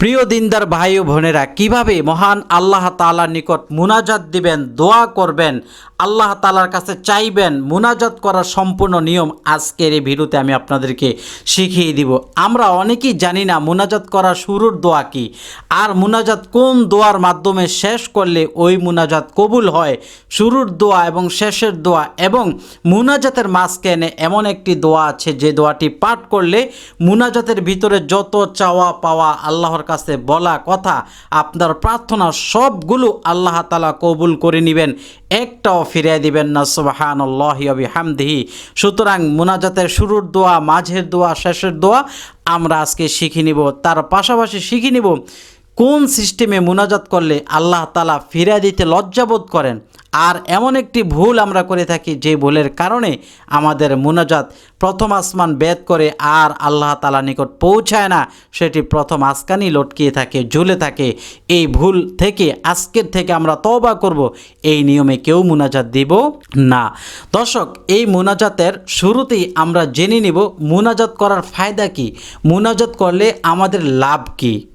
প্রিয় দিনদার ভাই ও বোনেরা, কীভাবে মহান আল্লাহ তালার নিকট মুনাজাত দিবেন, দোয়া করবেন, আল্লাহ তালার কাছে চাইবেন, মুনাজাত করার সম্পূর্ণ নিয়ম আজকের এই ভিডিওতে আমি আপনাদেরকে শিখিয়ে দিব। আমরা অনেকেই জানি না মুনাজাত করার শুরুর দোয়া কি, আর মুনাজাত কোন দোয়ার মাধ্যমে শেষ করলে ওই মুনাজাত কবুল হয়, শুরুর দোয়া এবং শেষের দোয়া, এবং মুনাজাতের মাঝখানে এমন একটি দোয়া আছে যে দোয়াটি পাঠ করলে মুনাজাতের ভিতরে যত চাওয়া পাওয়া আল্লাহর কাছে বলা কথা, আপনার প্রার্থনা সবগুলো আল্লাহ তালা কবুল করে নেবেন, একটাও ফিরিয়ে দিবেন না, সুবাহানল্লাহি হামদিহি সুতরাং মুনাজাতের শুরুর দোয়া, মাঝের দোয়া, শেষের দোয়া আমরা আজকে শিখে নিব। তার পাশাপাশি শিখে নিব, কোন সিস্টেমে মুনাজাত করলে আল্লাহ তালা ফিরিয়ে দিতে লজ্জাবোধ করেন? আর এমন একটি ভুল আমরা করে থাকি যে ভুলের কারণে আমাদের মুনাজাত প্রথম আসমান বেদ করে আর আল্লাহ তালা নিকট পৌঁছায় না, সেটি প্রথম আসকানি লটকিয়ে থাকে, ঝুলে থাকে। এই ভুল থেকে, আজকের থেকে আমরা তওবা করব, এই নিয়মে কেউ মুনাজাত দিব না। দর্শক, এই মুনাজাতের শুরুতেই আমরা জেনে নিব মুনাজাত করার ফায়দা কি? মুনাজাত করলে আমাদের লাভ কী?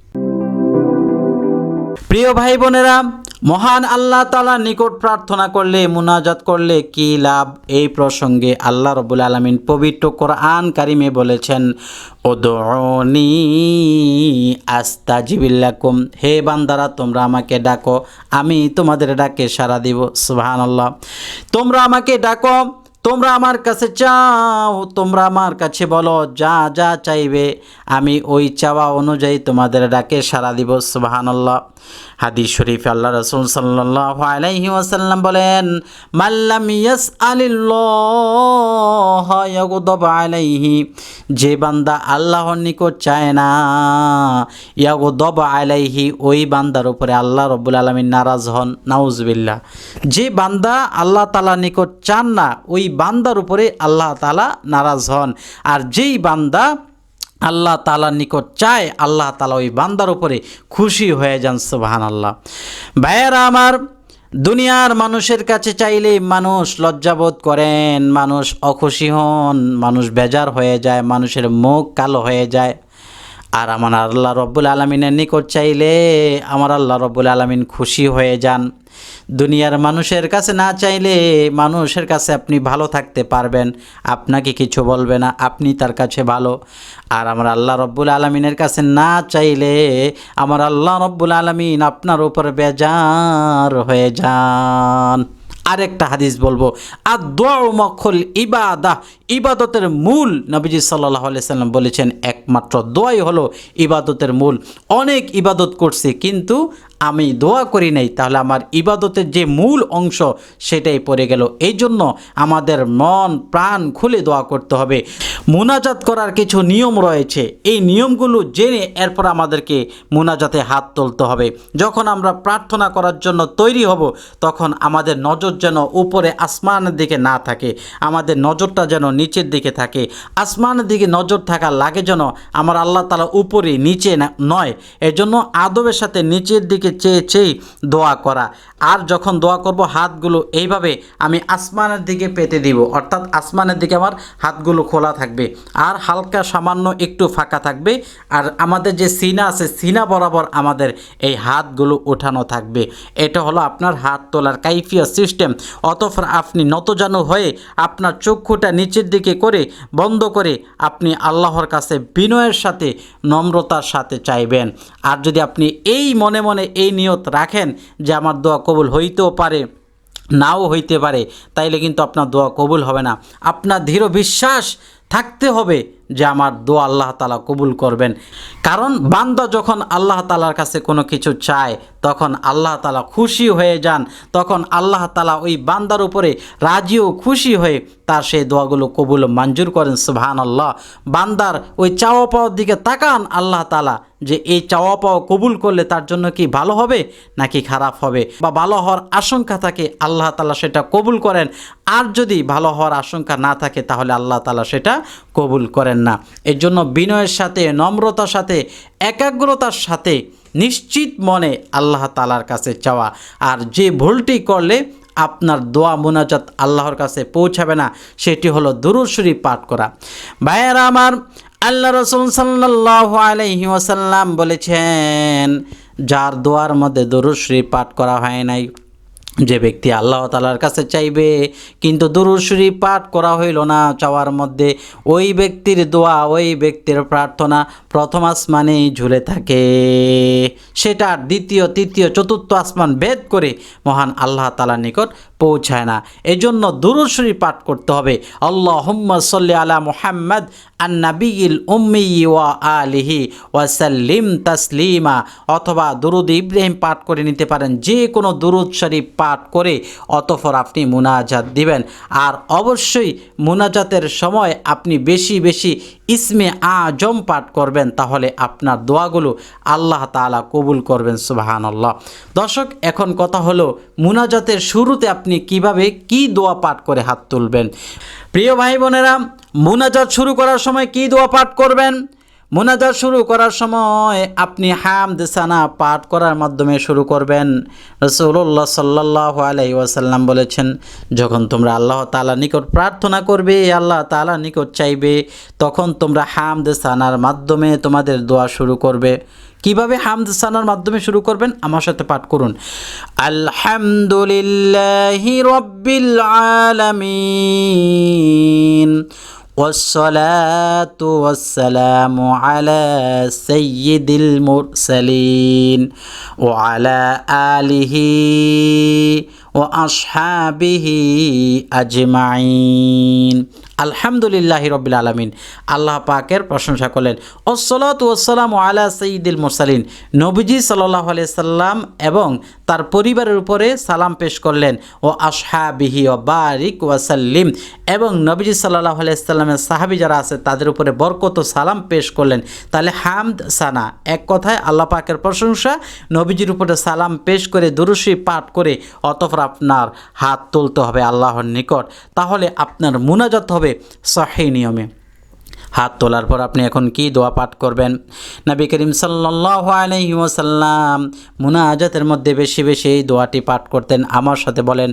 প্রিয় ভাই বোনেরা মহান আল্লাহ তালা নিকট প্রার্থনা করলে, মুনাজাত করলে কি লাভ? এই প্রসঙ্গে আল্লাহ রবুল আলমিন পবিত্র কোরআন কারিমে বলেছেন ওদনি আস্তা জিবিল্লাকুম হে বান্দারা, তোমরা আমাকে ডাকো, আমি তোমাদের ডাকে সারা দিব। সুবাহ আল্লাহ তোমরা আমাকে ডাকো তোমরা আমার কাছে চাও, তোমরা আমার কাছে বলো, যা যা চাইবে, আমি ওই চাওয়া অনুযায়ী তোমাদের ডাকে সাড়া দিব, সুবাহানাল্লাহ। হাদিস শরীফ আল্লাহ রসুল সাল্লাহ আলাইহি ওয়াসাল্লাম বলেন মাল্লাম ইয়াস আলিল্লাহ আলাইহি যে বান্দা আল্লাহর নিকট চায় না, ইয়াগুদব আলাইহি, ওই বান্দার উপরে আল্লাহ রব্বুল আলমিন নারাজ হন, নাউজবিল্লাহ। যে বান্দা আল্লাহ তালা নিকট চান না, ওই বান্দার উপরে আল্লাহ তালা নারাজ হন। আর যেই বান্দা আল্লাহ তালার নিকট চায়, আল্লাহ তালা ওই বান্দার উপরে খুশি হয়ে যান সুবাহান আল্লাহ ভাইয়েরা আমার, দুনিয়ার মানুষের কাছে চাইলে মানুষ লজ্জাবোধ করেন, মানুষ অখুশি হন, মানুষ বেজার হয়ে যায়, মানুষের মুখ কালো হয়ে যায়। আর আমার আল্লাহ রব্বুল আলমিনের নিকট চাইলে আমার আল্লাহ রব্বুল আলমিন খুশি হয়ে যান। দুনিয়ার মানুষের কাছে না চাইলে মানুষের কাছে আপনি ভালো থাকতে পারবেন। আপনাকে কিছু বলবে না, আপনি তার কাছে ভালো। আর আমার আল্লাহ রব্বুল আলমিনের কাছে না চাইলে আমার আল্লাহ রব্বুল আলমিন আপনার উপর বেজার হয়ে যান। আরেকটা হাদিস বলব। আর দোয়া মখল ইবাদা, ইবাদতের মূল নবীজি সাল্লাহ সাল্লাম বলেছেন, একমাত্র দোয়াই হলো ইবাদতের মূল। অনেক ইবাদত করছে, কিন্তু আমি দোয়া করি নাই, তাহলে আমার ইবাদতের যে মূল অংশ সেটাই পড়ে গেল। এই জন্য আমাদের মন, প্রাণ খুলে দোয়া করতে হবে। মোনাজাত করার কিছু নিয়ম রয়েছে। এই নিয়মগুলো জেনে এরপর আমাদেরকে মোনাজাতে হাত তুলতে হবে। যখন আমরা প্রার্থনা করার জন্য তৈরি হব, তখন আমাদের নজর যেন উপরে আসমানের দিকে না থাকে। আমাদের নজরটা যেন নিচের দিকে থাকে। আসমানের দিকে নজর থাকা লাগে যেন আমার আল্লাহ তালা উপরে নিচে নয়। এজন্য আদবের সাথে নিচের দিকে চেয়ে চেয়ে দোয়া করা। আর যখন দোয়া করব, হাতগুলো এইভাবে আমি আসমানের দিকে পেতে দিব। অর্থাৎ আসমানের দিকে আমার হাতগুলো খোলা থাকবে। আর হালকা সামান্য একটু ফাঁকা থাকবে। আর আমাদের যে সিনা আছে, সিনা বরাবর আমাদের এই হাতগুলো ওঠানো থাকবে। এটা হলো আপনার হাত তোলার কাইফিয়া সিস্টেম। অতঃপর আপনি নতজানু হয়ে আপনার চক্ষুটা নিচের দিকে করে, বন্ধ করে আপনি আল্লাহর কাছে বিনয়ের সাথে, নম্রতার সাথে চাইবেন। আর যদি আপনি এই মনে মনে এই নিয়ত রাখেন যে আমার দোয়া কবুল হইতেও পারে, নাও হইতে পারে। তাইলে কিন্তু আপনার দোয়া কবুল হবে না। আপনার দৃঢ় বিশ্বাস থাকতে হবে যে আমার দোয়া আল্লাহ তালা কবুল করবেন। কারণ বান্দা যখন আল্লাহ তালার কাছে কোনো কিছু চায়, তখন আল্লাহ তালা খুশি হয়ে যান। তখন আল্লাহ তালা ওই বান্দার উপরে রাজিও খুশি হয়ে তার সেই দোয়াগুলো কবুল মঞ্জুর করেন সুবহান আল্লাহ বান্দার ওই চাওয়া পাওয়ার দিকে তাকান, আল্লাহ তালা যে এই চাওয়া পাওয়া কবুল করলে তার জন্য কি ভালো হবে নাকি খারাপ হবে? বা ভালো হওয়ার আশঙ্কা থাকে, আল্লাহ তালা সেটা কবুল করেন। আর যদি ভালো হওয়ার আশঙ্কা না থাকে, তাহলে আল্লাহ তালা সেটা কবুল করেন না। এর জন্য বিনয়ের সাথে, নম্রতার সাথে, একাগ্রতার সাথে নিশ্চিত মনে আল্লাহ তালার কাছে চাওয়া। আর যে ভুলটি করলে আপনার দোয়া মোনাজাত আল্লাহর কাছে পৌঁছাবে না, সেটি হলো দুরুদ শরীফ পাঠ করা। ভাইয়েরা আমার আল্লাহ রসুল সাল্লাহ আলাইহি ওয়াসাল্লাম বলেছেন, যার দোয়ার মধ্যে দরুশ্রী পাঠ করা হয় নাই। যে ব্যক্তি আল্লাহ তালার কাছে চাইবে, কিন্তু দুরুশ্রী পাঠ করা হইল না, চাওয়ার মধ্যে ওই ব্যক্তির দোয়া, ওই ব্যক্তির প্রার্থনা প্রথম আসমানেই ঝুলে থাকে। সেটা দ্বিতীয়, তৃতীয়, চতুর্থ আসমান ভেদ করে মহান আল্লাহ তালার নিকট পৌঁছায় না। এই জন্য দুরুশ্রী পাঠ করতে হবে। আল্লাহ হুম্মদ সাল্লি আলা মুহাম্মদ আন্নাবিল উম্মি ওয়া আলিহি ওয়াসাল্লিম তাসলিমা। অথবা দুরুদ ইব্রাহিম পাঠ করে নিতে পারেন। যে কোনো দুরুদ শরীফ পাঠ করে অতঃপর আপনি মুনাজাত দিবেন। আর অবশ্যই মুনাজাতের সময় আপনি বেশি বেশি ইসমে আজম পাঠ করবেন, তাহলে আপনার দোয়াগুলো আল্লাহ তালা কবুল করবেন সুবাহান আল্লাহ দর্শক, এখন কথা হলো মুনাজাতের শুরুতে আপনি কীভাবে কি দোয়া পাঠ করে হাত তুলবেন। প্রিয় ভাই বোনেরা, মুনাজাত শুরু করার সময় কি দোয়া পাঠ করবেন? মোনাজাত শুরু করার সময় আপনি হামদ, সানা পাঠ করার মাধ্যমে শুরু করবেন। রসুল্লাহ সাল্লাহ আলাই ওয়াসাল্লাম বলেছেন, যখন তোমরা আল্লাহ তালা নিকট প্রার্থনা করবে আল্লাহ তালা নিকট চাইবে, তখন তোমরা হামদ, সানার মাধ্যমে তোমাদের দোয়া শুরু করবে। কীভাবে হামদ, সানার মাধ্যমে শুরু করবেন? আমার সাথে পাঠ করুন। আলহামদুলিল্লাহি রব্বিল আলামিন। والصلاة والسلام على سيد المرسلين وعلى آله وأصحابه أجمعين. আলহামদুলিল্লাহ রবিল আলমিন। আল্লাহ পাকের প্রশংসা করলেন। ওসলাত ওসালাম আলা সঈদুল মুরসালিন। নবীজি সাল্লাহ সাল্লাম এবং তার পরিবারের উপরে সালাম পেশ করলেন। ও আসহাবিহি ও বারিক ওয়াসাল্লিম এবং নবীজি সাল্লাহ সাল্লামের সাহাবি যারা আছে, তাদের উপরে বরকত সালাম পেশ করলেন। তাহলে হামদ, সানা এক কথায় আল্লাহ পাকের প্রশংসা। নবীজির উপরে সালাম পেশ করে, দুরুশি পাঠ করে অতফর আপনার হাত তুলতে হবে আল্লাহর নিকট। তাহলে আপনার মুনাজাত হবে সহি নিয়মে হাত তোলার পর আপনি এখন কি দোয়া পাঠ করবেন নবী করিম সাল্লাহ আলহি ওসাল্লাম মুনাজাতের মধ্যে বেশি বেশি এই দোয়াটি পাঠ করতেন আমার সাথে বলেন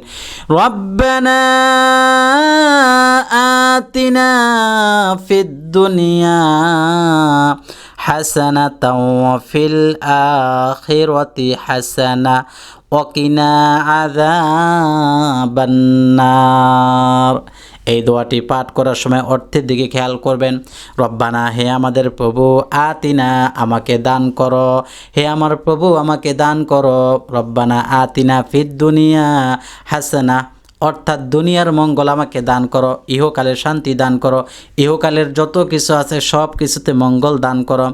রব্বানা আতিনা ফিদ দুনিয়া حسنة وفي الآخرة حسنة وقنا عذاب النار এই দোয়াটি পাঠ করার সময় অর্থের দিকে খেয়াল করবেন। রব্বানা, হে আমাদের প্রভু, আতিনা আমাকে দান করো। হে আমার প্রভু, আমাকে দান করো। রব্বানা, আতিনা ফিদ দুনিয়া হাসানা। অর্থাৎ দুনিয়ার মঙ্গল আমাকে দান করো। ইহকালের শান্তি দান করো। ইহকালের যত কিছু আছে সব কিছুতে মঙ্গল দান করো।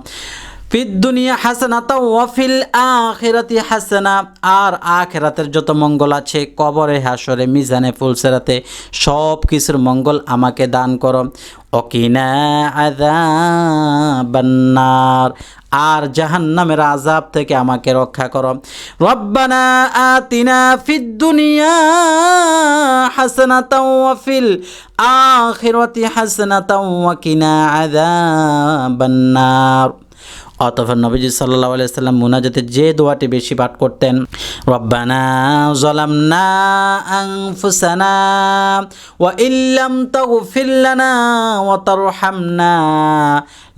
ফিদ দুনিয়া হাসানা তা ওয়াফিল আখেরাতি হাসানা, আর আখেরাতের যত মঙ্গল আছে, কবরে, হাসরে, মিজানে, ফুলসেরাতে সব কিছুর মঙ্গল আমাকে দান করো। অকিনা আযাবান্নার আর জাহান্নামের আজাব থেকে আমাকে রক্ষা করো। রব্বানা আতিনা ফিদ দুনিয়া হাসানাতাও ওয়া ফিল আখিরাতি হাসানাতাও ওয়া কিনা আযাবান্নার অতঃপর নবীজি সাল্লাহ আলাইসাল্লাম মুনাজাতে যে দোয়াটি বেশি পাঠ করতেন, রব্বানা জলামনা আনফুসানা ওয়া ইল্লাম তাগফির লানা ওয়া তারহামনা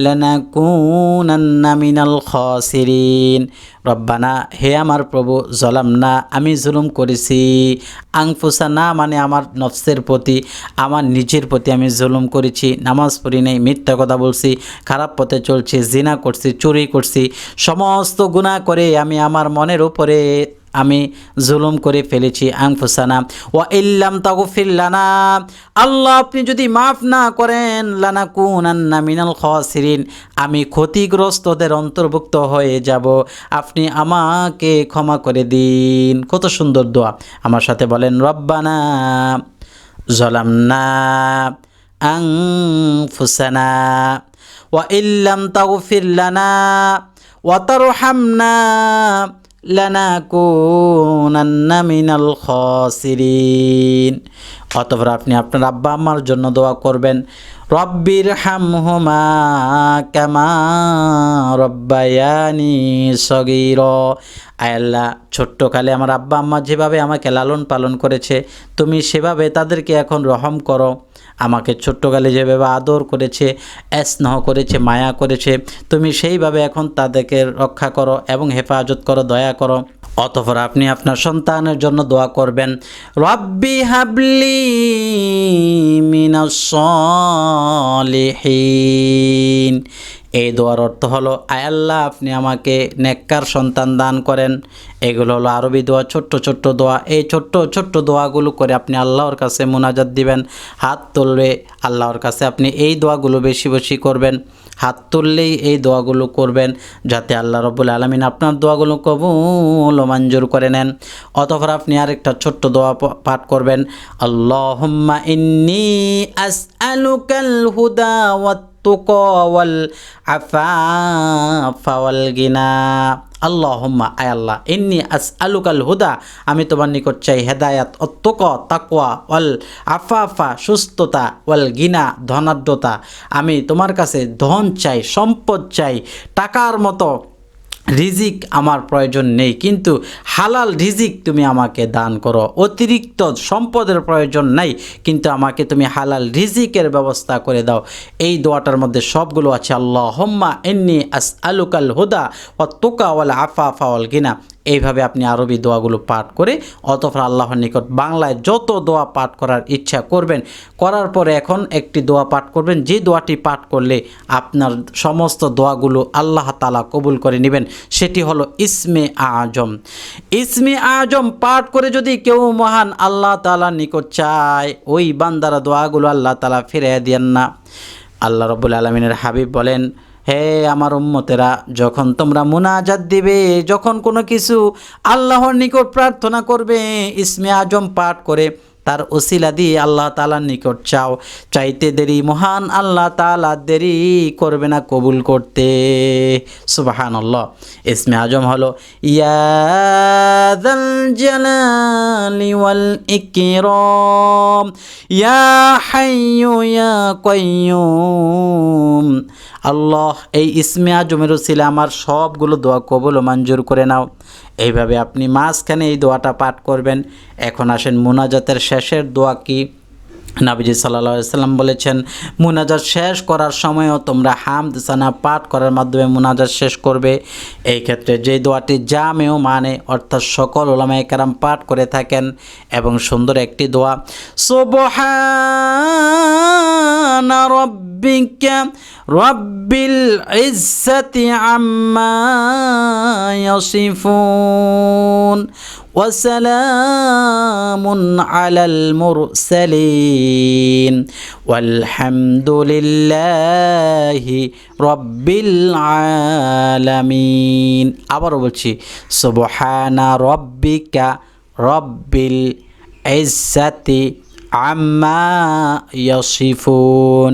লানাকুনান্না মিনাল খাসিরিন। রব্বানা, হে আমার প্রভু, জলাম না, আমি জুলুম করেছি। আংফুসা না মানে আমার নফসের প্রতি, আমার নিজের প্রতি আমি জুলুম করেছি। নামাজ পড়ি নেই, মিথ্যা কথা বলছি, খারাপ পথে চলছি, জিনা করছি, চুরি করছি, সমস্ত গুণা করে আমি আমার মনের উপরে আমি জুলুম করে ফেলেছি আংফুসানা ওয়া ইল্লাম তাগফিল্লানা আল্লাহ, আপনি যদি মাফ না করেন লানা কুনান্না মিনাল খাসিরিন। আমি ক্ষতিগ্রস্তদের অন্তর্ভুক্ত হয়ে যাব। আপনি আমাকে ক্ষমা করে দিন। কত সুন্দর দোয়া। আমার সাথে বলেন, রব্বানা জলামনা আংফুসানা ওয়া ইল্লাম তাগফিল্লানা ওয়া তারহামনা অতঃপর আপনি আপনার আব্বা আম্মার জন্য দোয়া করবেন রব্বির হামহুমা কামা রব্বায়ানি সগির। আয়াল্লাহ ছোট্টকালে আমার আব্বা আম্মা যেভাবে আমাকে লালন পালন করেছে, তুমি সেভাবে তাদেরকে এখন রহম করো। আমাকে ছোট্টকালে যেভাবে আদর করেছে, স্নেহ করেছে, মায়া করেছে, তুমি সেইভাবে এখন তাদেরকে রক্ষা করো এবং হেফাজত করো, দয়া করো। অতপর আপনি আপনার সন্তানের জন্য দোয়া করবেন, রব্বি হাবলি মিনাস সলিহিন। এই দোয়ার অর্থ হলো, আয় আল্লাহ, আপনি আমাকে নেককার সন্তান দান করেন। এগুলো হলো আরবি দোয়া, ছোট্ট ছোট্ট দোয়া। এই ছোট্ট ছোট্ট দোয়াগুলো করে আপনি আল্লাহর কাছে মোনাজাত দিবেন। হাত তুললে আল্লাহর কাছে আপনি এই দোয়াগুলো বেশি বেশি করবেন। হাত তুললেই এই দোয়াগুলো করবেন, যাতে আল্লাহ রব্বুল আলমিন আপনার দোয়াগুলো কবুল মঞ্জুর করে নেন। অতঃপর আপনি আরেকটা ছোট্ট দোয়া পাঠ করবেন, আল্লাহুম্মা ইন্নি আসআলুকাল হুদা আফাফা ওয়াল গিনা আল্লাহুম্মা আয় আল্লাহ ইন্নি আসআলুকাল হুদা আমি তোমার নিকট চাই হেদায়াত অত্যক তাকুয়া ওয়াল আফাফা, সুস্থতা ওয়াল গিনা, ধনাঢ্যতা। আমি তোমার কাছে ধন চাই, সম্পদ চাই, টাকার মতো রিজিক আমার প্রয়োজন নেই, কিন্তু হালাল রিজিক তুমি আমাকে দান করো। অতিরিক্ত সম্পদের প্রয়োজন নাই, কিন্তু আমাকে তুমি হালাল রিজিকের ব্যবস্থা করে দাও। এই দোয়াটার মধ্যে সবগুলো আছে আল্লাহ হোম্মা এন্নি আস আলুকাল হুদা ও তোকা ওয়াল আফা ফাওয়াল গিনা। এইভাবে আপনি আরবি দোয়াগুলো পাঠ করে, অতঃপর আল্লাহর নিকট বাংলায় যত দোয়া পাঠ করার ইচ্ছা করবেন, করার পরে এখন একটি দোয়া পাঠ করবেন, যে দোয়াটি পাঠ করলে আপনার সমস্ত দোয়াগুলো আল্লাহ তালা কবুল করে নেবেন, সেটি হলো ইসমে আজম। ইসমে আজম পাঠ করে যদি কেউ মহান আল্লাহ তালার নিকট চায়, ওই বান্দারা দোয়াগুলো আল্লাহ তালা ফিরে দেন না। আল্লাহ রবুল আলমিনের হাবিব বলেন হে আমার উম্মতেরা, যখন তোমরা মুনাজাত দিবে, যখন কোনো কিছু আল্লাহর নিকট প্রার্থনা করবে, ইসমে আজম পাঠ করে, তার ওসিলা দিয়ে আল্লাহ তালার নিকট চাও। চাইতে দেরি মহান আল্লাহ তালা দেরি করবে না কবুল করতে। সুবাহান আল্লাহ ইসমে আজম হলো ইয়াদাল জালালি ওয়াল ইকরাম, ইয়া হাইয়ু ইয়া কাইয়ুম। আল্লাহ, এই ইসমে আজমের ছিল আমার সবগুলো দোয়া কবুল ও মঞ্জুর করে নাও। এইভাবে আপনি মাঝখানে এই দোয়াটা পাঠ করবেন। এখন আসেন মুনাজাতের শেষের দোয়া কি? নাবিজি সাল্লা সাল্লাম বলেছেন, মুনাজাত শেষ করার সময়ও তোমরা হামদ, সানা পাঠ করার মাধ্যমে মুনাজাত শেষ করবে। এই ক্ষেত্রে যে দোয়াটি জামেও মানে অর্থাৎ সকল ওলামায় কারাম পাঠ করে থাকেন এবং সুন্দর একটি দোয়া, সুবহান রব্বিল ইজ্জাতি আম্মা ইয়াসিফুন وسلام على المرسلين والحمد لله رب العالمين আবারও বলছি সুবহানা রব্বিকা রব্বিল ইজ্জাতি আম্মা ইয়াসিফুন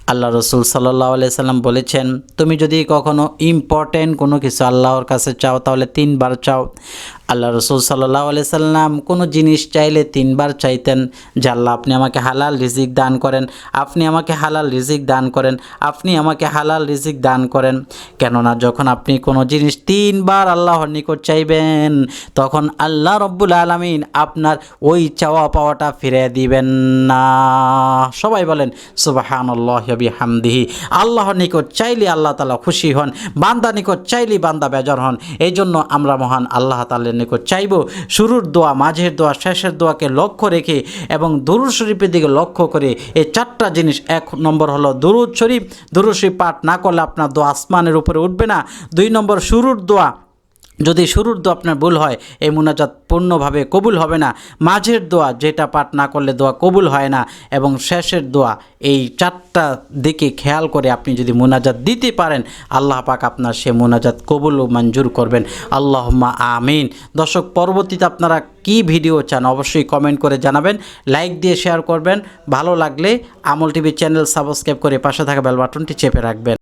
আল্লাহ রসুল সাল্লাহ সাল্লাম বলেছেন, তুমি যদি কখনো ইম্পর্টেন্ট কোনো কিছু আল্লাহর কাছে চাও, তাহলে তিনবার চাও। আল্লাহ রসুল সাল্লাহ সাল্লাম কোনো জিনিস চাইলে তিনবার চাইতেন যে, আল্লাহ, আপনি আমাকে হালাল রিজিক দান করেন, আপনি আমাকে হালাল রিজিক দান করেন, আপনি আমাকে হালাল রিজিক দান করেন। কেননা যখন আপনি কোনো জিনিস তিনবার আল্লাহর নিকট চাইবেন, তখন আল্লাহ রব্বুল আলমিন আপনার ওই চাওয়া পাওয়াটা ফিরে দিবেন না। সবাই বলেন সুবাহান আল্লাহ হামদিহি আল্লাহর নিকট চাইলে আল্লাহ তালা খুশি হন বান্দা নিকট চাইলে বান্দা বেজার হন। এই জন্য আমরা মহান আল্লাহ তালের নিকট চাইব, শুরুর দোয়া, মাঝের দোয়া, শেষের দোয়াকে লক্ষ্য রেখে এবং দরুদ শরীফের দিকে লক্ষ্য করে এই চারটা জিনিস, এক নম্বর হলো দরুদ শরীফ। দরুদ শরীফ পাঠ না করলে আপনার দোয়া আসমানের উপরে উঠবে না। দুই নম্বর শুরুর দোয়া যদি শুরুর দোয়া আপনার ভুল হয়, এই মুনাজাত পূর্ণভাবে কবুল হবে না। মাঝের দোয়া যেটা পাঠ না করলে দোয়া কবুল হয় না এবং শেষের দোয়া এই চারটা দিকে খেয়াল করে আপনি যদি মুনাজাত দিতে পারেন, আল্লাহ পাক আপনার সে মুনাজাত কবুল ও মঞ্জুর করবেন। আল্লাহম্মা আমিন। দর্শক, পরবর্তীতে আপনারা কি ভিডিও চান অবশ্যই কমেন্ট করে জানাবেন, লাইক দিয়ে শেয়ার করবেন। ভালো লাগলে আমল টিভি চ্যানেল সাবস্ক্রাইব করে পাশে থাকা বেল বাটনটি চেপে রাখবেন।